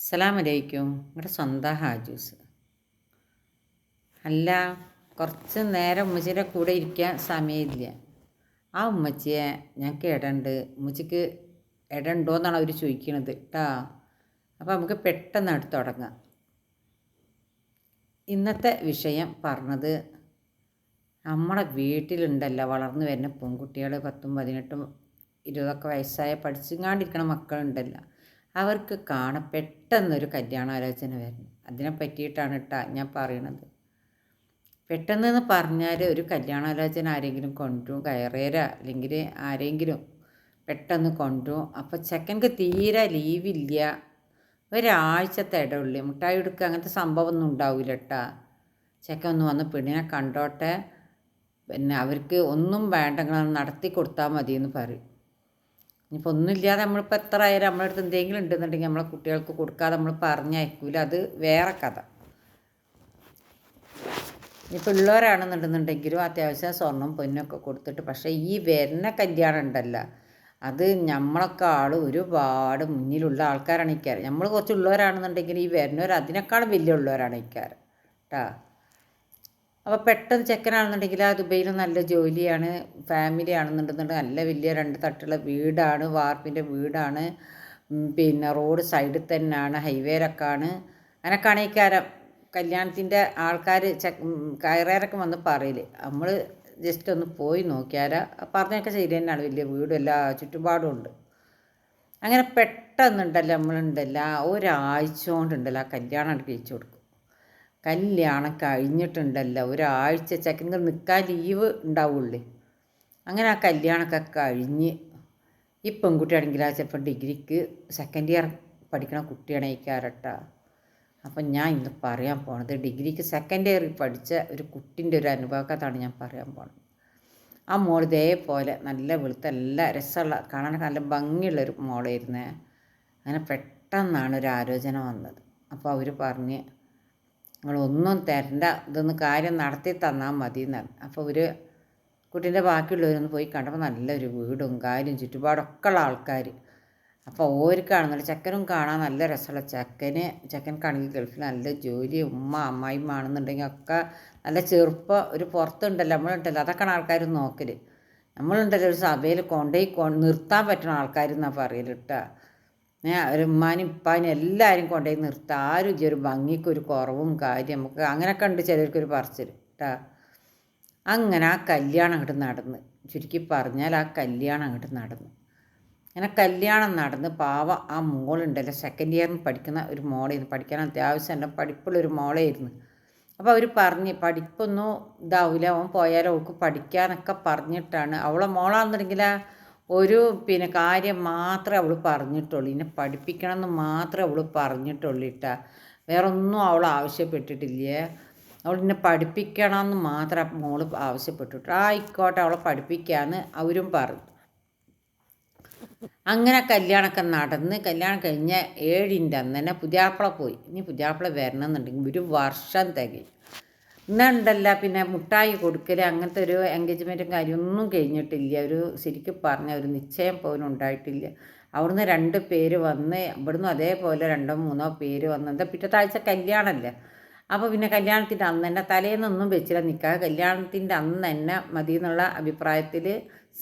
അസ്സലാമലൈക്കും. നിങ്ങളുടെ സ്വന്തം ഹാജൂസ്. അല്ല കുറച്ച് നേരം ഉമ്മച്ചിയുടെ കൂടെ ഇരിക്കാൻ സമയമില്ല. ആ ഉമ്മച്ചിയെ ഞങ്ങൾക്ക് ഇടണ്ട് ഉമ്മച്ചിക്ക് ഇടണ്ടോ എന്നാണ് അവർ ചോദിക്കണത് കേട്ടാ അപ്പോൾ നമുക്ക് പെട്ടെന്ന് അടുത്ത് തുടങ്ങാം. ഇന്നത്തെ വിഷയം പറഞ്ഞത് നമ്മുടെ വീട്ടിലുണ്ടല്ലോ വളർന്നു വരുന്ന പെൺകുട്ടികൾ പത്തും പതിനെട്ടും ഇരുപതൊക്കെ വയസ്സായ പഠിച്ചുകൊണ്ടിരിക്കണ മക്കളുണ്ടല്ലോ. അവർക്ക് കാണാൻ പെട്ടെന്നൊരു കല്യാണാലോചന വരുന്നു. അതിനെ പറ്റിയിട്ടാണ് കേട്ടോ ഞാൻ പറയണത്. പെട്ടെന്ന് പറഞ്ഞാൽ ഒരു കല്യാണാലോചന ആരെങ്കിലും കൊണ്ടു കയറേര അല്ലെങ്കിൽ ആരെങ്കിലും പെട്ടെന്ന് കൊണ്ടു. അപ്പോൾ ചെക്കൻക്ക് തീരെ ലീവില്ല. ഒരാഴ്ചത്തെ ഇടവുള്ളി മുട്ടായി എടുക്കുക അങ്ങനത്തെ സംഭവമൊന്നും ഉണ്ടാവില്ല കേട്ടാ ചെക്കൻ ഒന്ന് വന്ന് പെണ്ണിനെ കണ്ടോട്ടെ. പിന്നെ അവർക്ക് ഒന്നും വേണ്ട നടത്തി കൊടുത്താൽ മതി എന്ന് പറയും. ഇനിയിപ്പോൾ ഒന്നുമില്ലാതെ നമ്മളിപ്പോൾ എത്ര ആയാലും നമ്മളടുത്ത് എന്തെങ്കിലും ഉണ്ടെന്നുണ്ടെങ്കിൽ നമ്മളെ കുട്ടികൾക്ക് കൊടുക്കാതെ നമ്മൾ പറഞ്ഞയക്കൂല. അത് വേറെ കഥ. ഇനിയിപ്പോൾ ഉള്ളവരാണെന്നുണ്ടെന്നുണ്ടെങ്കിലും അത്യാവശ്യം സ്വർണം പൊന്നൊക്കെ കൊടുത്തിട്ട് പക്ഷേ ഈ വരുന്ന കല്യാണം ഉണ്ടല്ലോ അത് നമ്മളൊക്കെ ആൾ ഒരുപാട് മുന്നിലുള്ള ആൾക്കാരാണ് ഇക്കാറ് നമ്മൾ കുറച്ച് ഉള്ളവരാണെന്നുണ്ടെങ്കിൽ ഈ വരുന്നവർ അതിനേക്കാളും വലിയ ഉള്ളവരാണ് ഇക്കാറ് കേട്ടാ അപ്പോൾ പെട്ടെന്ന് ചെക്കനാണെന്നുണ്ടെങ്കിൽ ആ ദുബൈയിൽ നല്ല ജോലിയാണ് ഫാമിലി ആണെന്നുണ്ടെന്നുണ്ടെങ്കിൽ നല്ല വലിയ രണ്ട് തട്ടുള്ള വീടാണ് വാർപ്പിന്റെ വീടാണ് പിന്നെ റോഡ് സൈഡിൽ തന്നെയാണ് ഹൈവേയിലൊക്കെയാണ് അങ്ങനെയൊക്കെയാണ് കല്യാണത്തിന്റെ ആൾക്കാർ ചെക്ക് കയറേരൊക്കെ വന്ന് പറയില്ലേ നമ്മൾ ജസ്റ്റ് ഒന്ന് പോയി നോക്കിയാൽ പറഞ്ഞൊക്കെ ശരി തന്നെയാണ്. വലിയ വീടും എല്ലാ ചുറ്റുപാടും ഉണ്ട്. അങ്ങനെ പെട്ടെന്നുണ്ടല്ലോ നമ്മളുണ്ടല്ലോ ഒരാഴ്ച കൊണ്ടുണ്ടല്ലോ ആ കല്യാണം കഴിച്ചു കൊടുക്കും. കല്യാണം കഴിഞ്ഞിട്ടുണ്ടല്ലോ. ഒരാഴ്ച ചെക്കൻ നിൽക്കാൻ ലീവ് ഉണ്ടാവുള്ളേ. അങ്ങനെ ആ കല്യാണമൊക്കെ കഴിഞ്ഞ് ഈ പെൺകുട്ടിയാണെങ്കിൽ ആ ചിലപ്പോൾ ഡിഗ്രിക്ക് സെക്കൻഡ് ഇയർ പഠിക്കണ കുട്ടിയാണ് ഈ അപ്പം ഞാൻ ഇന്ന് പറയാൻ പോണത് ഡിഗ്രിക്ക് സെക്കൻഡ് ഇയറിൽ പഠിച്ച ഒരു കുട്ടിന്റെ ഒരു അനുഭവക്കത്താണ് ഞാൻ പറയാൻ പോണത്. ആ മോൾ ഇതേപോലെ നല്ല വെളുത്ത നല്ല രസമുള്ള കാണാൻ നല്ല ഭംഗിയുള്ളൊരു മോളായിരുന്നേ. അങ്ങനെ പെട്ടെന്നാണ് ഒരു ആലോചന വന്നത്. അപ്പോൾ അവർ പറഞ്ഞ് നിങ്ങളൊന്നും തരണ്ട ഇതൊന്ന് കാര്യം നടത്തി തന്നാൽ മതി എന്നാണ് അപ്പോൾ ഒരു കുട്ടീന്റെ ബാക്കിയുള്ളവരൊന്ന് പോയി കണ്ടപ്പോൾ നല്ലൊരു വീടും കാര്യം ചുറ്റുപാടൊക്കെ ഉള്ള ആൾക്കാർ അപ്പോൾ ഓർക്കാണെന്നുള്ള ചെക്കനും കാണാൻ നല്ല രസമുള്ള ചെക്കന് ചെക്കൻക്കാണെങ്കിൽ ഗൾഫിൽ നല്ല ജോലി ഉമ്മ അമ്മായിമ്മ ആണെന്നുണ്ടെങ്കിൽ ഒക്കെ നല്ല ചെറുപ്പം ഒരു പുറത്തുണ്ടല്ലോ നമ്മളുണ്ടല്ലോ അതൊക്കെയാണ് ആൾക്കാർ നോക്കൽ നമ്മളുണ്ടല്ലോ ഒരു സഭയിൽ കൊണ്ടുപോയി നിർത്താൻ പറ്റുന്ന ആൾക്കാരെന്നാണ് പറയൽ കേട്ടോ ഒരു ഉമ്മാനും ഇപ്പാനും എല്ലാവരും കൊണ്ടുപോയി നിർത്തുക ആരും ഇതൊരു ഒരു ഭംഗിക്ക് ഒരു കുറവും കാര്യം നമുക്ക് അങ്ങനെയൊക്കെ ഉണ്ട് ചിലർക്കൊരു പറച്ചിൽ കേട്ടോ അങ്ങനെ ആ കല്യാണം അങ്ങോട്ട് നടന്ന് ചുരുക്കി പറഞ്ഞാൽ ആ കല്യാണം അങ്ങോട്ട് നടന്നു. അങ്ങനെ കല്യാണം നടന്ന് പാവ ആ മോളുണ്ടല്ലോ സെക്കൻഡ് ഇയറിൽ പഠിക്കുന്ന ഒരു മോളായിരുന്നു. പഠിക്കാൻ അത്യാവശ്യം എന്റെ പഠിപ്പുള്ളൊരു മോളായിരുന്നു. അപ്പോൾ അവർ പറഞ്ഞ് പഠിപ്പൊന്നും ഇതാവില്ല അവൻ പോയാലും അവൾക്ക് പഠിക്കാനൊക്കെ പറഞ്ഞിട്ടാണ്. അവളെ മോളാണെന്നുണ്ടെങ്കിൽ ഒരു പിന്നെ കാര്യം മാത്രമേ അവൾ പറഞ്ഞിട്ടുള്ളൂ. ഇന്നെ പഠിപ്പിക്കണം എന്ന് മാത്രമേ അവൾ പറഞ്ഞിട്ടുള്ളൂ ഇട്ടാ. വേറെ ഒന്നും അവൾ ആവശ്യപ്പെട്ടിട്ടില്ലേ? അവൾ എന്നെ പഠിപ്പിക്കണം എന്ന് മാത്രം മോൾ ആവശ്യപ്പെട്ടിട്ട്. ആയിക്കോട്ടെ അവളെ പഠിപ്പിക്കാമെന്ന് അവരും പറഞ്ഞു. അങ്ങനെ കല്യാണമൊക്കെ നടന്ന് കല്യാണം കഴിഞ്ഞ ഏഴിന്റെ അന്ന് തന്നെ പുതിയാപ്പിള പോയി. ഇനി പുതിയാപ്പിള വരണമെന്നുണ്ടെങ്കിൽ ഒരു വർഷം തികയും. ഇന്നുണ്ടല്ല പിന്നെ മുട്ടായി കൊടുക്കൽ അങ്ങനത്തെ ഒരു എൻഗേജ്മെന്റും കാര്യമൊന്നും കഴിഞ്ഞിട്ടില്ല. ഒരു ശരിക്കും പറഞ്ഞ ഒരു നിശ്ചയം പോലും ഉണ്ടായിട്ടില്ല. അവിടുന്ന് രണ്ട് പേര് വന്ന് ഇവിടുന്ന് അതേപോലെ രണ്ടോ മൂന്നോ പേര് വന്ന് എന്താ പിറ്റത്തെ ആഴ്ച കല്യാണമല്ലേ അപ്പോൾ പിന്നെ കല്യാണത്തിന്റെ അന്ന് തന്നെ തലേന്നൊന്നും വെച്ചില്ല നിൽക്കുക കല്യാണത്തിന്റെ അന്ന് തന്നെ മതി എന്നുള്ള അഭിപ്രായത്തിൽ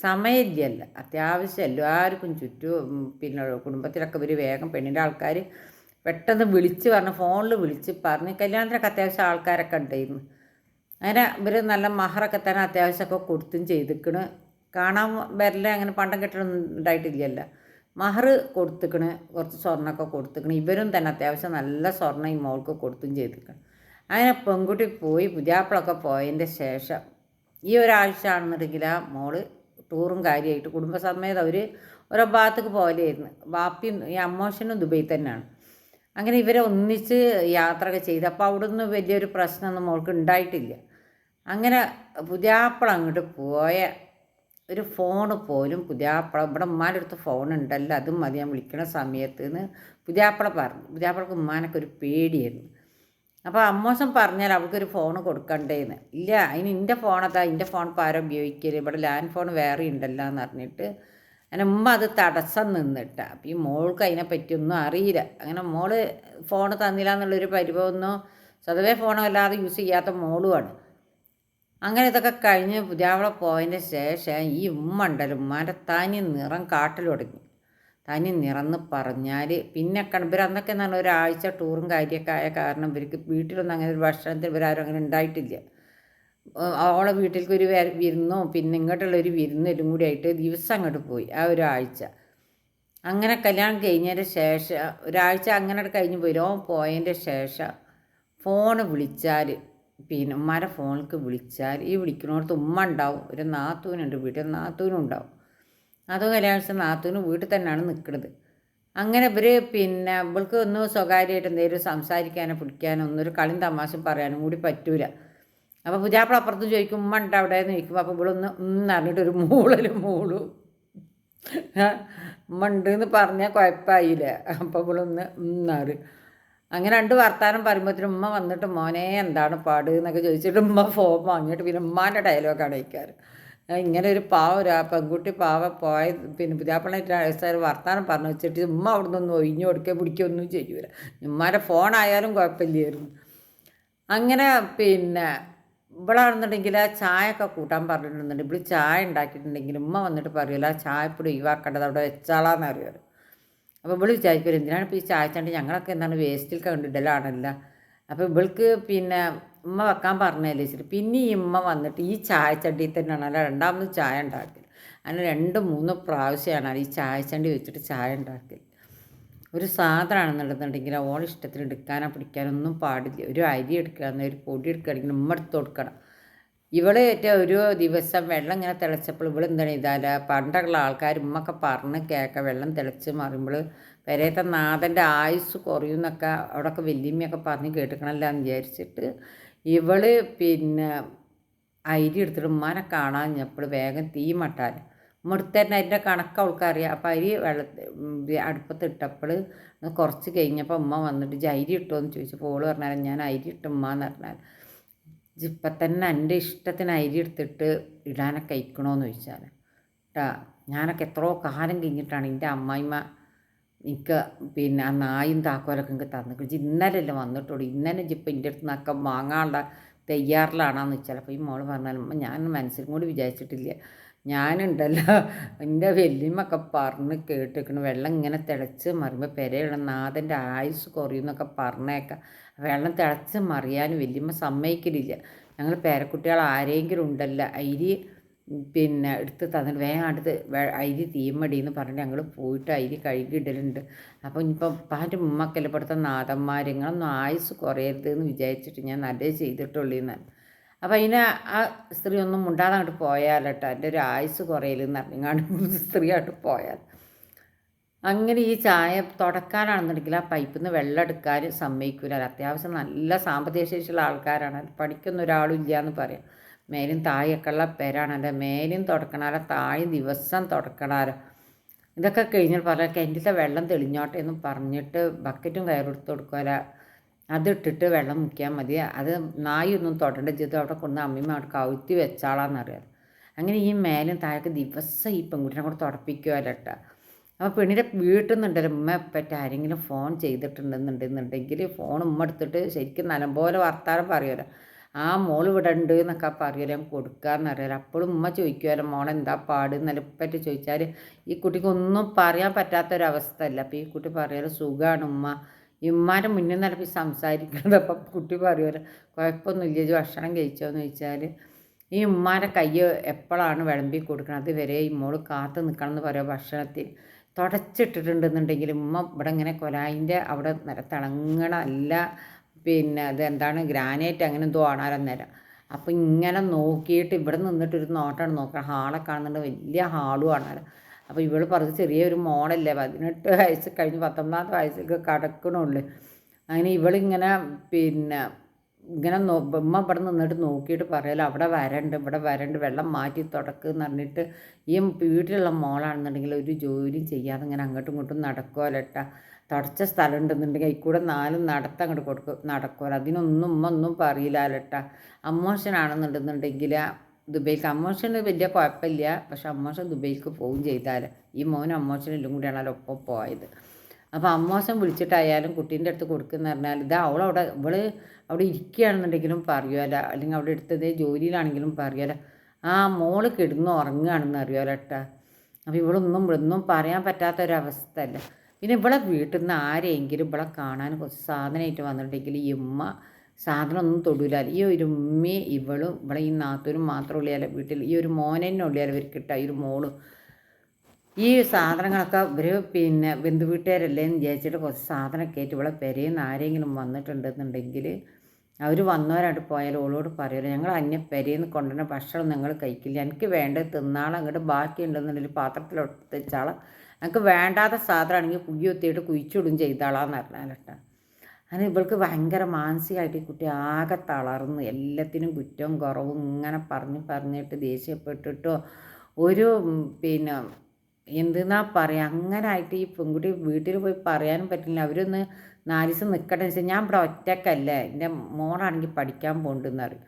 സമയമില്ലല്ല അത്യാവശ്യം എല്ലാവർക്കും ചുറ്റും പിന്നെ കുടുംബത്തിലൊക്കെ ഒരു വേഗം പെണ്ണിന്റെ ആൾക്കാർ പെട്ടെന്ന് വിളിച്ച് പറഞ്ഞ് ഫോണിൽ വിളിച്ച് പറഞ്ഞ് കല്യാണത്തിനൊക്കെ അത്യാവശ്യം ആൾക്കാരൊക്കെ ഉണ്ടായിരുന്നു. അങ്ങനെ ഇവർ നല്ല മഹറൊക്കെ തന്നെ അത്യാവശ്യമൊക്കെ കൊടുത്തും ചെയ്തിക്കണ്. കാണാൻ വരല അങ്ങനെ പണ്ടം കെട്ടണം ഉണ്ടായിട്ടില്ലല്ലോ. മഹർ കൊടുത്തിക്കണ് കുറച്ച് സ്വർണമൊക്കെ കൊടുത്തിക്കണ്. ഇവരും തന്നെ അത്യാവശ്യം നല്ല സ്വർണം ഈ മോൾക്ക് കൊടുത്തും ചെയ്തിക്കണം. അങ്ങനെ പെൺകുട്ടി പോയി പുതിയാപ്പിളൊക്കെ പോയതിന്റെ ശേഷം ഈ ഒരാഴ്ച ആണെന്നുണ്ടെങ്കിൽ ആ മോൾ ടൂറും കാര്യമായിട്ട് കുടുംബസമേതം അവർ ഓരോ ഭാഗത്തേക്ക് പോലെയായിരുന്നു ബാപ്പിയും ഈ അമ്മോഷനും ദുബൈ തന്നെയാണ്. അങ്ങനെ ഇവരെ ഒന്നിച്ച് യാത്രയൊക്കെ ചെയ്ത്. അപ്പോൾ അവിടെ നിന്ന് വലിയൊരു പ്രശ്നമൊന്നും മോൾക്ക് ഉണ്ടായിട്ടില്ല. അങ്ങനെ പുതിയാപ്പളം അങ്ങോട്ട് പോയ ഒരു ഫോണ് പോലും പുതിയാപ്പളം ഇവിടെ ഉമ്മാന്റെ അടുത്ത് ഫോൺ ഉണ്ടല്ലോ അതും മതി ഞാൻ വിളിക്കണ സമയത്ത് എന്ന് പുതിയാപ്പള പറഞ്ഞു. പുതിയാപ്പളക്ക് ഉമ്മാനൊക്കെ ഒരു പേടിയായിരുന്നു. അപ്പോൾ അമ്മോസം പറഞ്ഞാൽ അവൾക്കൊരു ഫോൺ കൊടുക്കണ്ടേന്ന്. ഇല്ല അതിന് എന്റെ ഫോണതാ എന്റെ ഫോൺ ഇപ്പോൾ ആരോ ഉപയോഗിക്കൽ ഇവിടെ ലാൻഡ് ഫോൺ വേറെ ഉണ്ടല്ലോ എന്ന് പറഞ്ഞിട്ട് അങ്ങനെ ഉമ്മ അത് തടസ്സം നിന്നിട്ട. അപ്പോൾ ഈ മോൾക്ക് അതിനെ പറ്റിയൊന്നും അറിയില്ല. അങ്ങനെ മോൾ ഫോൺ തന്നില്ല എന്നുള്ളൊരു പരിഭവമൊന്നും സ്വതവേ ഫോൺ വല്ലാതെ യൂസ് ചെയ്യാത്ത മോളുമാണ് അങ്ങനെ ഇതൊക്കെ കഴിഞ്ഞ് പുതിയാവളെ പോയതിന്റെ ശേഷം ഈ ഉമ്മ ഉമ്മാന്റെ തനി നിറം കാട്ടിൽ തുടങ്ങി. തനി നിറന്ന് പറഞ്ഞാൽ പിന്നെ ഇവർ അന്നൊക്കെ എന്നാണ് ഒരാഴ്ച ടൂറും കാര്യമൊക്കെ ആയ കാരണം ഇവർക്ക് വീട്ടിലൊന്നും അങ്ങനെ ഒരു ഭക്ഷണത്തിൽ ഇവരാരും അങ്ങനെ ഉണ്ടായിട്ടില്ല. അവളെ വീട്ടിലേക്ക് ഒരു വിരുന്നോ പിന്നെ ഇങ്ങോട്ടുള്ള ഒരു വിരുന്നലും കൂടി ആയിട്ട് ദിവസം അങ്ങോട്ട് പോയി ആ ഒരാഴ്ച അങ്ങനെ കല്യാണം കഴിഞ്ഞതിന്റെ ശേഷം ഒരാഴ്ച അങ്ങനെ കഴിഞ്ഞ് പോയി. പോയതിന്റെ ശേഷം ഫോൺ വിളിച്ചാൽ പിന്നെ ഉമ്മാരെ ഫോണിലേക്ക് വിളിച്ചാൽ ഈ വിളിക്കുന്നിടത്ത് ഉമ്മ ഉണ്ടാവും. ഒരു നാത്തൂനുണ്ട് വീട്ടിൽ നാത്തൂനും ഉണ്ടാവും. അതും കല്യാണം നാത്തൂനും വീട്ടിൽ തന്നെയാണ് നിൽക്കുന്നത് അങ്ങനെ ഇവർ പിന്നെ ഇവൾക്ക് ഒന്ന് സ്വകാര്യമായിട്ട് എന്തെങ്കിലും സംസാരിക്കാനോ പിടിക്കാനോ ഒന്നൊരു കളിയും തമാശ പറയാനും കൂടി പറ്റൂല. അപ്പോൾ പുജാപ്പിള അപ്പുറത്ത് ചോദിക്കും ഉമ്മ ഉണ്ട് അവിടെ? എന്ന് ചോദിക്കുമ്പോൾ അപ്പോൾ ഇവളൊന്ന് ഒന്ന് ഒരു മൂളൽ മൂളും. ഉമ്മ ഉണ്ട് എന്ന് പറഞ്ഞാൽ കുഴപ്പമായില്ല അപ്പോൾ ഇവളൊന്ന് ഉന്നാറ് അങ്ങനെ രണ്ട് വർത്താനം പറയുമ്പോഴത്തേനും ഉമ്മ വന്നിട്ട് മോനെ എന്താണ് പാട്? എന്നൊക്കെ ചോദിച്ചിട്ട് ഉമ്മ ഫോൺ വാങ്ങിയിട്ട് പിന്നെ ഉമ്മാന്റെ ഡയലോഗാണ് അയക്കാറ്. ഇങ്ങനെ ഒരു പാവ ഒരു പെൺകുട്ടി പാവ പോയ പിന്നെ പുതിയാപ്പിള വർത്താനം പറഞ്ഞു വെച്ചിട്ട് ഉമ്മ അവിടെ നിന്ന് ഒഴിഞ്ഞു കൊടുക്കുക പിടിക്കുകയൊന്നും ചെയ്യൂല. ഫോൺ ഫോണായാലും കുഴപ്പമില്ലായിരുന്നു. അങ്ങനെ പിന്നെ ഇവളാണെന്നുണ്ടെങ്കിൽ ആ ചായ ഒക്കെ കൂട്ടാൻ പറഞ്ഞിട്ടുണ്ടെങ്കിൽ ഇവിടെ ചായ ഉണ്ടാക്കിയിട്ടുണ്ടെങ്കിൽ ഉമ്മ വന്നിട്ട് പറയൂല ആ ചായപ്പൊടി ഒഴിവാക്കേണ്ടത് അവിടെ വെച്ചാളാന്ന് അറിയാറ് അപ്പോൾ ഇവൾ വിചാരിക്കും എന്തിനാണ് ഇപ്പോൾ ഈ ചായച്ചാണ്ട് ഞങ്ങളൊക്കെ എന്താണ് വേസ്റ്റിൽ കണ്ടിടലാണല്ലോ? അപ്പോൾ ഇവൾക്ക് പിന്നെ ഉമ്മ വെക്കാൻ പറഞ്ഞല്ലേ വെച്ചിട്ട് പിന്നെ ഈ ഉമ്മ വന്നിട്ട് ഈ ചായച്ചണ്ടിയിൽ തന്നെയാണ് അല്ല രണ്ടാമത് ചായ ഉണ്ടാക്കൽ അങ്ങനെ രണ്ട് മൂന്ന് പ്രാവശ്യമാണ് ഈ ചായച്ചണ്ടി വെച്ചിട്ട് ചായ ഉണ്ടാക്കൽ ഒരു സാധനമാണെന്നുണ്ടെന്നുണ്ടെങ്കിൽ ഓൾ ഇഷ്ടത്തിന് എടുക്കാനോ പിടിക്കാനോ ഒന്നും പാടില്ല. ഒരു അരി എടുക്കുക ഒരു പൊടി എടുക്കുകയാണെങ്കിൽ ഉമ്മ എടുത്ത് കൊടുക്കണം. ഇവൾ ഒരു ദിവസം വെള്ളം ഇങ്ങനെ തിളച്ചപ്പോൾ ഇവൾ എന്താണ് ഇതാല പണ്ടുള്ള ആൾക്കാർ ഉമ്മൊക്കെ പറഞ്ഞ് കേൾക്കാം വെള്ളം തിളച്ച് മാറുമ്പോൾ പെരേത്തെ നാഥന്റെ ആയുസ് കുറയുന്നൊക്കെ അവിടെയൊക്കെ വല്യമ്മയൊക്കെ പറഞ്ഞ് കേട്ടിക്കണമല്ല എന്ന് വിചാരിച്ചിട്ട് ഇവൾ പിന്നെ അരി എടുത്തിട്ട് ഉമ്മാനെ കാണാഞ്ഞപ്പോൾ വേഗം തീ മട്ടാൻ ഉമ്മ എടുത്തന്നെ അതിന്റെ കണക്ക് അവൾക്കറിയാം അപ്പോൾ അരി വെള്ള അടുപ്പത്ത് ഇട്ടപ്പോൾ കുറച്ച് കഴിഞ്ഞപ്പോൾ ഉമ്മ വന്നിട്ട് ജൈരി ഇട്ടോ എന്ന് ചോദിച്ചപ്പോൾ ഓൾ പറഞ്ഞാൽ ഞാൻ അരി ഇട്ട് ഉമ്മ എന്ന് പറഞ്ഞാൽ ഇപ്പം തന്നെ എന്റെ ഇഷ്ടത്തിന് അരി എടുത്തിട്ട് ഇടാനൊക്കെ അയക്കണമെന്ന് ചോദിച്ചാൽ കേട്ടാ ഞാനൊക്കെ എത്രയോ കാലം കഴിഞ്ഞിട്ടാണ് എന്റെ അമ്മായിമ്മ എനിക്ക് പിന്നെ ആ നായും താക്കോലൊക്കെ എനിക്ക് തന്നിട്ട് ഇന്നലല്ലേ വന്നിട്ടുള്ളൂ. ഇന്നലെ ഇപ്പം എന്റെ അടുത്ത് നിന്നൊക്കെ വാങ്ങാനുള്ള തയ്യാറിലാണെന്ന് വെച്ചാൽ അപ്പോൾ ഈ മോൾ പറഞ്ഞാലും ഞാൻ മനസ്സിലും കൂടി വിചാരിച്ചിട്ടില്ല. ഞാനുണ്ടല്ലോ. എന്റെ വല്യമ്മൊക്കെ പറഞ്ഞ് കേട്ടിരിക്കണം. വെള്ളം ഇങ്ങനെ തിളച്ച് മറിയുമ്പോൾ പെരയുള്ള നാഥന്റെ ആയുസ് കുറയുമെന്നൊക്കെ പറഞ്ഞേക്കാം. വെള്ളം തിളച്ച് മറിയാനും വല്യമ്മ സമ്മതിക്കലില്ല. ഞങ്ങൾ പേരക്കുട്ടികൾ ആരെങ്കിലും ഉണ്ടല്ല അരി പിന്നെ എടുത്ത് തന്നിട്ട് വേഗം അടുത്ത് അരി തീമടി എന്ന് പറഞ്ഞിട്ട് ഞങ്ങൾ പോയിട്ട് അരി കഴുകിയിടലുണ്ട്. അപ്പോൾ ഇപ്പം പാന്റെ ഉമ്മക്കല്ല ഇവിടുത്തെ നാഥന്മാർ നിങ്ങളൊന്നും ആയുസ് കുറയരുത് എന്ന് വിചാരിച്ചിട്ട് ഞാൻ നല്ലത് ചെയ്തിട്ടുള്ളൂ എന്നാണ് അപ്പോൾ അതിന് ആ സ്ത്രീ ഒന്നും മുണ്ടാതെ അങ്ങോട്ട് പോയാലട്ടോ. എന്റെ ഒരു ആയുസ് കുറയില്ലെന്ന് അറിഞ്ഞാണ്ട് സ്ത്രീ അങ്ങോട്ട് പോയാൽ അങ്ങനെ ഈ ചായ തുടക്കാനാണെന്നുണ്ടെങ്കിൽ ആ പൈപ്പിൽ നിന്ന് വെള്ളം എടുക്കാൻ സമ്മതിക്കില്ല അത്യാവശ്യം നല്ല സാമ്പത്തിക ശേഷിയുള്ള ആൾക്കാരാണ്. പഠിക്കുന്ന ഒരാളും ഇല്ല എന്ന് പറയാം. മേലും തായൊക്കെ ഉള്ള അല്ല മേലും തുടക്കണാലോ താഴെ ദിവസം തുടക്കണാലോ. ഇതൊക്കെ കഴിഞ്ഞിട്ട് പറയാം കിണറ്റിലെ വെള്ളം തെളിഞ്ഞോട്ടെ എന്ന് പറഞ്ഞിട്ട് ബക്കറ്റും കയറെടുത്ത് കൊടുക്കുക അതിട്ടിട്ട് വെള്ളം മുക്കിയാൽ മതി. അത് നായൊന്നും തൊടേണ്ട ചെയ്ത്. അവിടെ കൊണ്ട് അമ്മയും അവിടെ കവുത്തി വെച്ചാളാന്നറിയാം അങ്ങനെ ഈ മേലും താഴേക്ക് ദിവസം ഈ പെൺകുട്ടിനെ കൂടെ തുടപ്പിക്കുമല്ലോ അപ്പോൾ പെണ്ണിന്റെ വീട്ടിൽ നിന്നുണ്ടല്ലോ ഉമ്മ പറ്റി ആരെങ്കിലും ഫോൺ ചെയ്തിട്ടുണ്ടെന്നുണ്ടെന്നുണ്ടെങ്കിൽ ഫോൺ ഉമ്മ എടുത്തിട്ട് ശരിക്കും നല്ലപോലെ വർത്താനം പറയുമല്ലോ ആ മോൾ ഇവിടെ ഉണ്ട് എന്നൊക്കെ പറയുമല്ലോ ഞാൻ കൊടുക്കാമെന്നറിയാലോ അപ്പോഴും ഉമ്മ ചോദിക്കുമല്ലോ മോളെ എന്താ പാട്? നിലപ്പറ്റ് ചോദിച്ചാൽ ഈ കുട്ടിക്ക് ഒന്നും പറയാൻ പറ്റാത്തൊരവസ്ഥ അല്ല അപ്പോൾ ഈ കുട്ടി പറയാലോ സുഖമാണ് ഉമ്മ. ഉമ്മാന്റെ മുന്നിൽ നിലപ്പി സംസാരിക്കുന്നത് അപ്പം കുട്ടി പറയുമല്ലോ കുഴപ്പമൊന്നുമില്ല ഭക്ഷണം കഴിച്ചോന്ന് ചോദിച്ചാൽ ഈ ഉമ്മാരെ കൈ എപ്പോഴാണ് വിളമ്പി കൊടുക്കുന്നത് അതുവരെ ഈ മോൾ കാത്തു നിൽക്കണം എന്ന് പറയുക ഭക്ഷണത്തിൽ. തുടച്ചിട്ടിട്ടുണ്ടെന്നുണ്ടെങ്കിൽ ഉമ്മ ഇവിടെ ഇങ്ങനെ കൊലായിന്റെ അവിടെ തിളങ്ങണ അല്ല പിന്നെ അത് എന്താണ് ഗ്രാനൈറ്റ് അങ്ങനെ എന്തോ ആണാലോ നേരം അപ്പം ഇങ്ങനെ നോക്കിയിട്ട് ഇവിടെ നിന്നിട്ട് ഒരു നോട്ടാണ് നോക്കുക ഹാളെ കാണുന്നുണ്ട് വലിയ ഹാളും ആണാലോ അപ്പോൾ ഇവൾ പറഞ്ഞ് ചെറിയൊരു മോണല്ലേ പതിനെട്ട് വയസ്സ് കഴിഞ്ഞ് പത്തൊമ്പതാമത്തെ വയസ്സിലേക്ക് കടക്കണുള്ളൂ. അങ്ങനെ ഇവളിങ്ങനെ പിന്നെ ഇങ്ങനെ ഉമ്മ ഇവിടെ നിന്നിട്ട് നോക്കിയിട്ട് പറയല അവിടെ വരണ്ട് ഇവിടെ വരണ്ട് വെള്ളം മാറ്റി തുടക്കുന്ന് പറഞ്ഞിട്ട് ഈ വീട്ടിലുള്ള മോളാണെന്നുണ്ടെങ്കിൽ ഒരു ജോലിയും ചെയ്യാതെ ഇങ്ങനെ അങ്ങോട്ടും ഇങ്ങോട്ടും നടക്കുമല്ലോട്ട തുടച്ച സ്ഥലം ഉണ്ടെന്നുണ്ടെങ്കിൽ അതിൽക്കൂടെ നാലും നടത്തം അങ്ങോട്ട് കൊടുക്കും നടക്കുമല്ലോ അതിനൊന്നും ഉമ്മ ഒന്നും പറയില്ലല്ലോട്ട അമ്മോഷനാണെന്നുണ്ടെന്നുണ്ടെങ്കിൽ ദുബൈക്ക്. അമ്മോഷന് വലിയ കുഴപ്പമില്ല. പക്ഷെ അമ്മോഷൻ ദുബൈക്ക് പോവുകയും ചെയ്താൽ ഈ മോനും അമ്മോഷനും എല്ലാം കൂടിയാണല്ലോ ഒപ്പം പോയത്. അപ്പോൾ അമ്മോശൻ വിളിച്ചിട്ടായാലും കുട്ടീന്റെ അടുത്ത് കൊടുക്കുന്ന പറഞ്ഞാൽ ഇത് അവളവിടെ ഇവൾ അവിടെ ഇരിക്കുകയാണെന്നുണ്ടെങ്കിലും പറയുമല്ല അല്ലെങ്കിൽ അവിടെ എടുത്തത് ജോലിയിലാണെങ്കിലും പറയുമല്ല ആ മോൾ കിടന്ന് ഉറങ്ങുകയാണെന്ന് അറിയാമല്ലോ ഏട്ടാ. അപ്പോൾ ഇവളൊന്നും ഇവിടൊന്നും പറയാൻ പറ്റാത്ത അല്ല പിന്നെ ഇവളെ വീട്ടിൽ നിന്ന് ആരെങ്കിലും ഇവളെ കാണാൻ കുറച്ച് സാധനമായിട്ട് വന്നിട്ടുണ്ടെങ്കിൽ ഈ ഉമ്മ സാധനം ഒന്നും ഈ ഒരു ഉമ്മയും ഇവളും ഇവിടെ ഈ നാത്തൂരും മാത്രം വീട്ടിൽ ഈ ഒരു മോനെന്നെ ഉള്ളിയാലോ ഇവർക്ക് കിട്ടുക ഈ ഒരു മോളും. ഈ സാധനങ്ങളൊക്കെ ഇവർ പിന്നെ ബന്ധു വീട്ടുകാരല്ലേ എന്ന് വിചാരിച്ചിട്ട് കുറച്ച് സാധനം ആയിട്ട് ഇവിടെ പെരയെന്ന് ആരെങ്കിലും വന്നിട്ടുണ്ടെന്നുണ്ടെങ്കിൽ അവർ വന്നവരായിട്ട് പോയാൽ ഓളോട് പറയുമല്ലോ ഞങ്ങൾ അന്യ നിന്ന് കൊണ്ടുവരുന്ന ഭക്ഷണം നിങ്ങൾ കഴിക്കില്ല. എനിക്ക് വേണ്ടത് തിന്നാൾ അങ്ങോട്ട് ബാക്കി ഉണ്ടെന്നുണ്ടെങ്കിൽ പാത്രത്തിലോട്ട് വെച്ചാളെ എനിക്ക് വേണ്ടാത്ത സാധനമാണെങ്കിൽ കുഴി ഒത്തിയിട്ട് കുഴിച്ചിടും ചെയ്താളാന്ന് പറഞ്ഞാലട്ട അങ്ങനെ ഇവൾക്ക് ഭയങ്കര മാനസികമായിട്ട് ഈ കുട്ടി ആകെ തളർന്ന് എല്ലാത്തിനും കുറ്റവും കുറവും ഇങ്ങനെ പറഞ്ഞ് പറഞ്ഞിട്ട് ദേഷ്യപ്പെട്ടിട്ടോ ഒരു പിന്നെ എന്തെന്നാ പറയുക അങ്ങനെ ആയിട്ട് ഈ പെൺകുട്ടി വീട്ടിൽ പോയി പറയാനും പറ്റില്ല. അവരൊന്ന് നാല് നിൽക്കട്ടെ വെച്ചാൽ ഞാൻ ഇവിടെ ഒറ്റക്കല്ലേ എന്റെ മോളാണെങ്കിൽ പഠിക്കാൻ പോകണ്ടെന്ന് പറയും.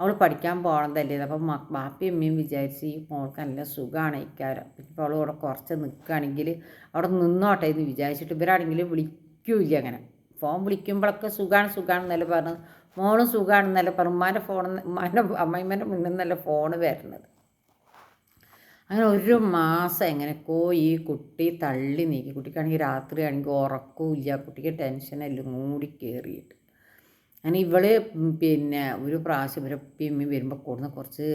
അവൾ പഠിക്കാൻ പോകണതല്ലേ അപ്പം ബാപ്പി അമ്മയും വിചാരിച്ച് ഈ മോൾക്ക് നല്ല സുഖമാണ് ഇക്കാരം ഇപ്പോൾ അവൾ ഇവിടെ കുറച്ച് നിൽക്കുകയാണെങ്കിൽ അവിടെ നിന്നോട്ടെ എന്ന് വിചാരിച്ചിട്ട് ഇവരാണെങ്കിൽ വിളിക്കൂല്ല അങ്ങനെ. ഫോൺ വിളിക്കുമ്പോഴൊക്കെ സുഖമാണ് സുഖമാണെന്നല്ല പറഞ്ഞത് മോളും സുഖമാണെന്നല്ല പറഞ്ഞു. ഉമ്മാന്റെ ഫോൺ ഉമ്മാന്റെ അമ്മയമ്മേന്റെ മുന്നിൽ നിന്നല്ല ഫോണ് വരുന്നത്. അങ്ങനെ ഒരു മാസം എങ്ങനെയൊക്കെയോ ഈ കുട്ടി തള്ളി നീക്കി. കുട്ടിക്കാണെങ്കിൽ രാത്രി ആണെങ്കിൽ ഉറക്കമില്ല കുട്ടിക്ക് ടെൻഷനെല്ലാം മൂടി കയറിയിട്ട് അങ്ങനെ ഇവൾ പിന്നെ ഒരു പ്രാവശ്യം ഇവരൊപ്പിയമ്മ വരുമ്പോൾ കൂടുന്ന കുറച്ച്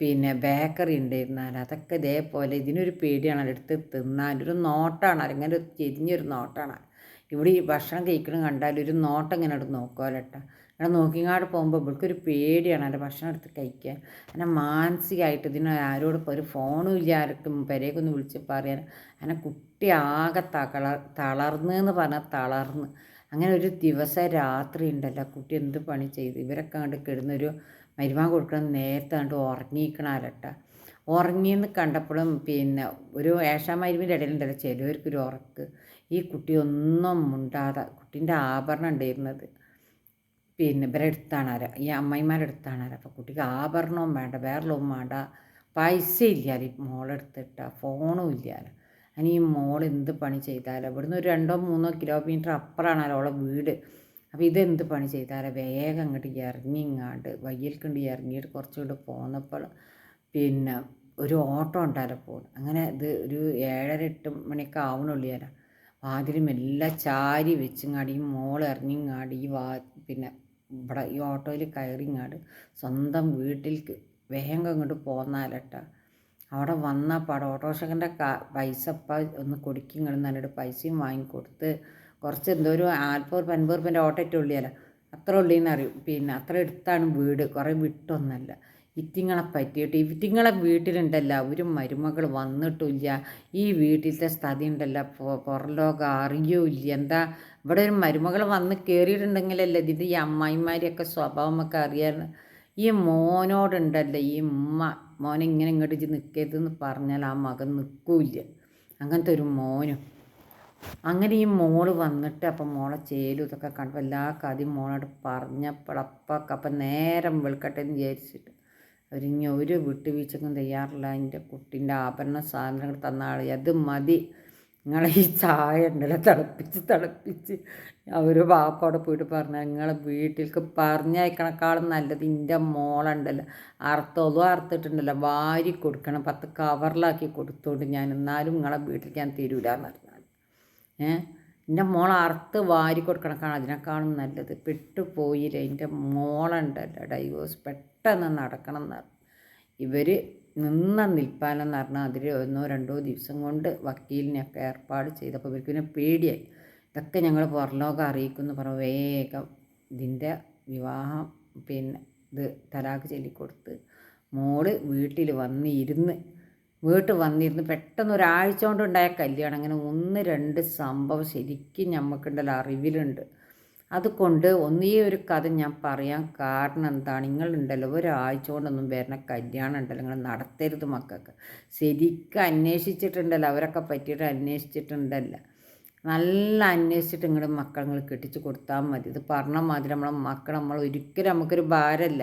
പിന്നെ ബേക്കറി ഉണ്ടായിരുന്നാൽ അതൊക്കെ ഇതേപോലെ ഇതിനൊരു പേടിയാണ്. എടുത്ത് തിന്നാൻ. ഒരു നോട്ടാണ്. അല്ലെങ്കിൽ ഒരു ചെരിഞ്ഞൊരു നോട്ടാണ്. ഇവിടെ ഈ ഭക്ഷണം കഴിക്കണം കണ്ടാൽ ഒരു നോട്ടം ഇങ്ങനെ എടുത്ത് നോക്കുമല്ലോട്ടാ അങ്ങനെ നോക്കിങ്ങാട് പോകുമ്പോൾ ഇവൾക്കൊരു പേടിയാണ് എന്റെ ഭക്ഷണം എടുത്ത് കഴിക്കാൻ. അങ്ങനെ മാനസികമായിട്ട് ഇതിന് ആരോട് ഒരു ഫോണും ഇല്ല ആർക്കും പെരേക്കൊന്ന് വിളിച്ച് പറയാൻ. അങ്ങനെ കുട്ടി ആകെ തകള തളർന്ന് എന്ന് പറഞ്ഞാൽ തളർന്ന്. അങ്ങനെ ഒരു ദിവസം രാത്രി ഉണ്ടല്ലോ കുട്ടി എന്ത് പണി ചെയ്ത്? ഇവരൊക്കെ കണ്ട് കിടന്നൊരു മരുമാൻ കൊടുക്കണം നേരത്തെ കണ്ട് ഉറങ്ങിക്കണാലട്ട. ഉറങ്ങിയെന്ന് കണ്ടപ്പോഴും പിന്നെ ഒരു ഏഷാമരുവിന്റെ ഇടയിലുണ്ടല്ലോ ചിലവർക്കൊരു ഉറക്ക്. ഈ കുട്ടി ഒന്നും മുണ്ടാതെ കുട്ടീന്റെ ആഭരണം ഉണ്ടായിരുന്നത്. പിന്നെ ഇവരെ അടുത്താണ് ആരാ ഈ അമ്മയിമാരുടെ അടുത്താണ് ആരാ. അപ്പോൾ കുട്ടിക്ക് ആഭരണവും വേണ്ട വേറെള്ളവും വേണ്ട പൈസ ഇല്ലാതെ മോളെടുത്തിട്ട ഫോണും ഇല്ലാല അതിന് ഈ മോൾ എന്ത് പണി ചെയ്താലോ ഇവിടുന്ന് ഒരു രണ്ടോ മൂന്നോ കിലോമീറ്റർ അപ്പുറമാണ് അവളെ വീട്. അപ്പോൾ ഇതെന്ത് പണി ചെയ്താലോ വേഗം അങ്ങോട്ട് ഇറങ്ങിങ്ങാണ്ട് വയ്യൽക്കുണ്ട് ഇറങ്ങിയിട്ട് കുറച്ചുകൂടെ പോന്നപ്പോൾ പിന്നെ ഒരു ഓട്ടോ ഉണ്ടാലോ പോകും അങ്ങനെ ഇത് ഒരു ഏഴര എട്ട് മണിയൊക്കെ ആവണുള്ളിയാല വാതിൽ എല്ലാം ചാരി വെച്ചിങ്ങാടി ഈ വാ പിന്നെ ഇവിടെ ഈ ഓട്ടോയിൽ കയറിങ്ങാട് സ്വന്തം വീട്ടിൽ വേഗം ഇങ്ങോട്ട് പോന്നാലട്ടാ. അവിടെ വന്ന പാടെ കാ പൈസ ഇപ്പം ഒന്ന് കൊടുക്കിങ്ങൾ എന്നിട്ട് പൈസയും വാങ്ങിക്കൊടുത്ത് കുറച്ച് എന്തോ ഒരു നാൽപ്പത് അൻപത് റുപ്യന്റെ ഓട്ടോ ഉള്ളിയല്ല. അത്ര ഉള്ളിന്ന് അറിയും. പിന്നെ അത്ര എടുത്താണ് വീട്. കുറേ വിട്ടൊന്നല്ല ഇറ്റിങ്ങളെ പറ്റിയിട്ട്. ഇറ്റിങ്ങളെ വീട്ടിലുണ്ടല്ല ഒരു മരുമകൾ വന്നിട്ടില്ല ഈ വീട്ടിലത്തെ സ്ഥതി ഉണ്ടല്ല പുറം ലോകം അറിയൂല്ല. എന്താ ഇവിടെ ഒരു മരുമകൾ വന്ന് കയറിയിട്ടുണ്ടെങ്കിലല്ലേ ഇതിന്റെ ഈ അമ്മായിമാരെയൊക്കെ സ്വഭാവമൊക്കെ അറിയാൻ ഈ മോനോടുണ്ടല്ലോ ഈ ഉമ്മ മോനെ ഇങ്ങനെ ഇങ്ങോട്ട് നിൽക്കരുതെന്ന് പറഞ്ഞാൽ ആ മകൻ നിൽക്കൂല്ല. അങ്ങനത്തെ ഒരു മോനും. അങ്ങനെ ഈ മോൾ വന്നിട്ട് അപ്പം മോളെ ചേലും ഇതൊക്കെ കണ്ടപ്പോൾ എല്ലാ കഥയും മോളോട് പറഞ്ഞപ്പോൾ അപ്പം നേരം വെളുക്കട്ടെ എന്ന് വിചാരിച്ചിട്ട് അവരിഞ്ഞ ഒരു വിട്ടുവീഴ്ചക്കും തയ്യാറില്ല. എന്റെ കുട്ടീന്റെ ആഭരണ സാധനങ്ങൾ തന്ന ആൾ അത് മതി. നിങ്ങളെ ഈ ചായ ഉണ്ടല്ലോ. തിളപ്പിച്ച് തിളപ്പിച്ച്. അവർ വാപ്പോടെ പോയിട്ട് പറഞ്ഞാൽ നിങ്ങളെ വീട്ടിലേക്ക് പറഞ്ഞയക്കണക്കാളും നല്ലത് എന്റെ മോളുണ്ടല്ലോ. അറുത്തതും അറുത്തിട്ടുണ്ടല്ലോ. വാരി കൊടുക്കണം. പത്ത് കവറിലാക്കി കൊടുത്തോണ്ട് ഞാൻ. എന്നാലും നിങ്ങളെ വീട്ടിലേക്ക് ഞാൻ തരൂലെന്ന് പറഞ്ഞാൽ ഏ? എന്റെ മോൾ അറുത്ത് വാരി കൊടുക്കണക്കാണ് അതിനേക്കാളും നല്ലത്. പെട്ടുപോയില്ല. എന്റെ മോളുണ്ടല്ലോ. ഡൈവോഴ്സ് പെട്ടെന്ന് നടക്കണം എന്ന് ഇവർ നിന്ന നിൽപ്പാനെന്ന് പറഞ്ഞാൽ അതിൽ ഒന്നോ രണ്ടോ ദിവസം കൊണ്ട് വക്കീലിനെയൊക്കെ ഏർപ്പാട് ചെയ്തപ്പോൾ ഇവർക്ക് പിന്നെ പേടിയായി. ഇതൊക്കെ ഞങ്ങൾ പുറലോകം അറിയിക്കുമെന്ന് പറ വേഗം ഇതിന്റെ വിവാഹം പിന്നെ ഇത് തലാഖ് ചൊല്ലിക്കൊടുത്ത് മോൾ വീട്ടിൽ വന്നിരുന്ന് വീട്ടിൽ വന്നിരുന്ന് പെട്ടെന്ന് ഒരാഴ്ച കൊണ്ടുണ്ടായ കല്യാണം. അങ്ങനെ ഒന്ന് രണ്ട് സംഭവം ശരിക്കും നമുക്കുണ്ടല്ലോ അറിവിലുണ്ട്. അതുകൊണ്ട് ഒന്നേ ഒരു കഥ ഞാൻ പറയാൻ കാരണം എന്താണ്? നിങ്ങളുണ്ടല്ലോ ഒരാഴ്ച കൊണ്ടൊന്നും വരുന്ന കല്യാണം ഉണ്ടല്ലോ. നിങ്ങൾ നടത്തരുത് മക്കൾക്ക്. ശരിക്കും അന്വേഷിച്ചിട്ടുണ്ടല്ലോ അവരൊക്കെ പറ്റിയിട്ട് അന്വേഷിച്ചിട്ടുണ്ടല്ലോ. നല്ല അന്വേഷിച്ചിട്ട് നിങ്ങളുടെ മക്കൾ നിങ്ങൾ കെട്ടിച്ച് കൊടുത്താൽ മതി. ഇത് പറഞ്ഞ മാതിരി നമ്മളെ മക്കൾ നമ്മൾ ഒരിക്കലും നമുക്കൊരു ഭാരമല്ല.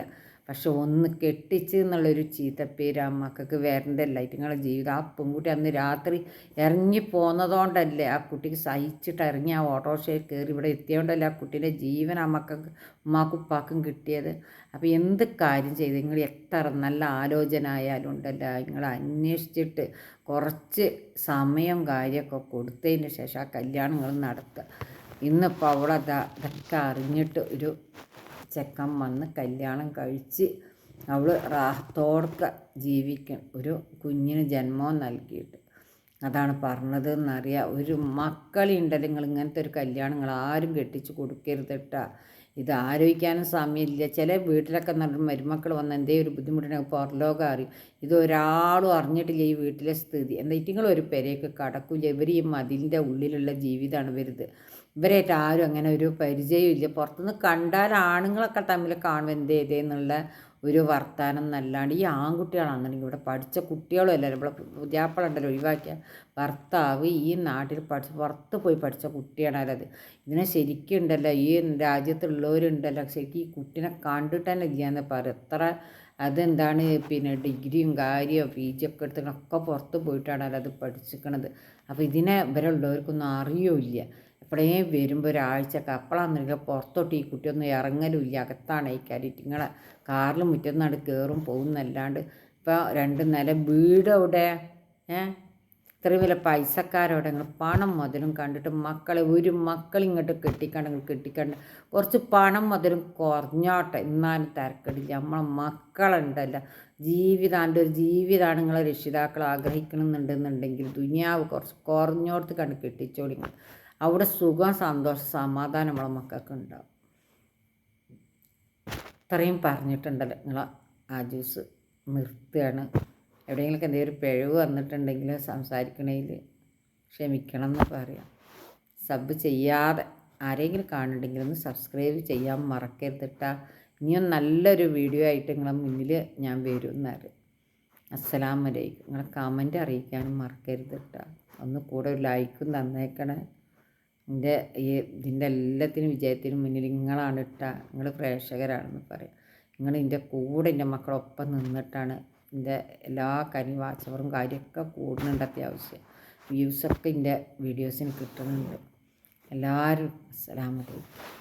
പക്ഷെ ഒന്ന് കെട്ടിച്ച് എന്നുള്ളൊരു ചീത്തപ്പേര് ആ മക്കൾക്ക് വരണ്ടല്ല ഇതുങ്ങളുടെ ജീവിതം. ആ പെൺകുട്ടി അന്ന് രാത്രി ഇറങ്ങി പോന്നതുകൊണ്ടല്ലേ ആ കുട്ടിക്ക് സഹിച്ചിട്ട് ഇറങ്ങി ആ ഓട്ടോറിക്ഷയിൽ കയറി ഇവിടെ എത്തിയതുകൊണ്ടല്ലേ ആ കുട്ടീന്റെ ജീവൻ ആ മക്കൾക്ക് ഉമ്മാക്കും കിട്ടിയത്? അപ്പോൾ എന്ത് കാര്യം ചെയ്ത്? നിങ്ങൾ എത്ര നല്ല ആലോചന ആയാലും ഉണ്ടല്ലോ. നിങ്ങൾ അന്വേഷിച്ചിട്ട് കുറച്ച് സമയം കാര്യമൊക്കെ കൊടുത്തതിന് ശേഷം ആ കല്യാണങ്ങൾ നടത്തുക. ഇന്നിപ്പോൾ അവിടെ അതൊക്കെ അറിഞ്ഞിട്ട് ഒരു ചെക്കൻ വന്ന് കല്യാണം കഴിച്ച് അവൾ റാഹത്തോടൊക്കെ ജീവിക്കും ഒരു കുഞ്ഞിന് ജന്മം നൽകിയിട്ട്. അതാണ് പറഞ്ഞത് എന്നറിയാം ഒരു മക്കളുണ്ടല്ലോ നിങ്ങൾ ഇങ്ങനത്തെ ഒരു കല്യാണം നിങ്ങൾ ആരും കെട്ടിച്ച് കൊടുക്കരുത് ഇത് ആലോചിക്കാനും സമയമില്ല. ചില വീട്ടിലൊക്കെ നല്ല മരുമക്കൾ വന്ന് എന്തേ ഒരു ബുദ്ധിമുട്ടുണ്ടെങ്കിൽ പുറലോകം അറിയും. ഇത് ഒരാളും അറിഞ്ഞിട്ടില്ല ഈ വീട്ടിലെ സ്ഥിതി. എന്താ ഒരു പെരയൊക്കെ കടക്കില്ല ഇവർ ഈ മതിലിന്റെ ഉള്ളിലുള്ള ജീവിതമാണ് വരുന്നത് ഇവരായിട്ട് ആരും അങ്ങനെ ഒരു പരിചയമില്ല പുറത്തുനിന്ന് കണ്ടാൽ ആണുങ്ങളൊക്കെ തമ്മിൽ കാണും എന്തേ എന്നുള്ള ഒരു വർത്താനം എന്നല്ലാണ്ട് ഈ ആൺകുട്ടികളാണെന്നുണ്ടെങ്കിൽ ഇവിടെ പഠിച്ച കുട്ടികളും എല്ലാവരും ഇവിടെ പുതിയാപ്പളുണ്ടല്ലോ ഒഴിവാക്കിയ ഭർത്താവ് ഈ നാട്ടിൽ പഠിച്ച് പുറത്ത് പോയി പഠിച്ച കുട്ടിയാണല്ലത് ഇതിനെ ശരിക്കും ഉണ്ടല്ലോ ഈ രാജ്യത്തുള്ളവരുണ്ടല്ലോ ശരിക്കും ഈ കുട്ടീനെ കണ്ടിട്ട് തന്നെ ഇല്ലയെന്ന് പറയും. എത്ര അതെന്താണ് പിന്നെ ഡിഗ്രിയും കാര്യവും പി ജി ഒക്കെ എടുത്തിട്ടൊക്കെ പുറത്ത് പോയിട്ടാണല്ലോ അത് പഠിച്ചിരിക്കണത്. അപ്പോൾ ഇതിനെ ഇവരുള്ളവർക്കൊന്നും അറിയില്ല എപ്പോഴേ വരുമ്പോൾ ഒരാഴ്ചക്ക് അപ്പോഴാണെന്നുണ്ടെങ്കിൽ പുറത്തോട്ട് ഈ കുട്ടിയൊന്നും ഇറങ്ങലും ഇല്ല അകത്താണ് ഈ കയറിയിട്ട് ഇങ്ങളെ കാറിൽ മുറ്റുന്നാണ്ട് കയറും പോകുന്നല്ലാണ്ട്. ഇപ്പോൾ രണ്ട് നില വീട് അവിടെ ഏഹ് ഇത്രയും വില പൈസക്കാരോടെ നിങ്ങൾ പണം മുതലും കണ്ടിട്ട് മക്കളെ ഒരു മക്കൾ ഇങ്ങോട്ട് കെട്ടിക്കണ്ടെങ്കിൽ കെട്ടിക്കണ്ട് കുറച്ച് പണം മുതലും കുറഞ്ഞോട്ടെ. എന്നാലും തിരക്കടില്ല. നമ്മളെ മക്കളുണ്ടല്ല. ജീവിതാന്റെ ഒരു ജീവിതമാണ് നിങ്ങളെ രക്ഷിതാക്കൾ ആഗ്രഹിക്കണമെന്നുണ്ടെന്നുണ്ടെങ്കിൽ ദുനിയാവ് കുറച്ച് കുറഞ്ഞോടത്ത് കണ്ട് കെട്ടിച്ചോളി അവിടെ സുഖം സന്തോഷം സമാധാനം നമ്മളെ മക്കൾക്ക് ഉണ്ടാവും. ഇത്രയും പറഞ്ഞിട്ടുണ്ടല്ലോ നിങ്ങൾ ആ ജ്യൂസ്. നിർത്തുകയാണ്. എവിടെയെങ്കിലൊക്കെ എന്തെങ്കിലും ഒരു പിഴവ് വന്നിട്ടുണ്ടെങ്കിൽ സംസാരിക്കണേൽ ക്ഷമിക്കണം എന്ന് പറയാം. സബ് ചെയ്യാതെ ആരെങ്കിലും കാണുന്നുണ്ടെങ്കിൽ ഒന്ന് സബ്സ്ക്രൈബ് ചെയ്യാൻ മറക്കരുതിട്ടാ. ഇനിയും നല്ലൊരു വീഡിയോ ആയിട്ട് നിങ്ങളെ മുന്നിൽ ഞാൻ വരും എന്നറിയാം അസ്സലാമലൈക്കും നിങ്ങളെ കമന്റ് അറിയിക്കാനും മറക്കരുതിട്ടാ. ഒന്ന് കൂടെ ഒരു ലൈക്കും തന്നേക്കണേ. എന്റെ ഈ ഇതിന്റെ എല്ലാത്തിനും വിജയത്തിനും മുന്നിൽ നിങ്ങളാണ് ഇട്ട നിങ്ങൾ പ്രേക്ഷകരാണെന്ന് പറയാം. നിങ്ങൾ എന്റെ കൂടെ എന്റെ മക്കളൊപ്പം നിന്നിട്ടാണ് എന്റെ എല്ലാ കാര്യം വാച്ചവറും കാര്യമൊക്കെ കൂടുന്നുണ്ട് അത്യാവശ്യം. വ്യൂസൊക്കെ എന്റെ വീഡിയോസിന് കിട്ടുന്നുണ്ട്. എല്ലാവരും അസ്സലാമലൈക്കും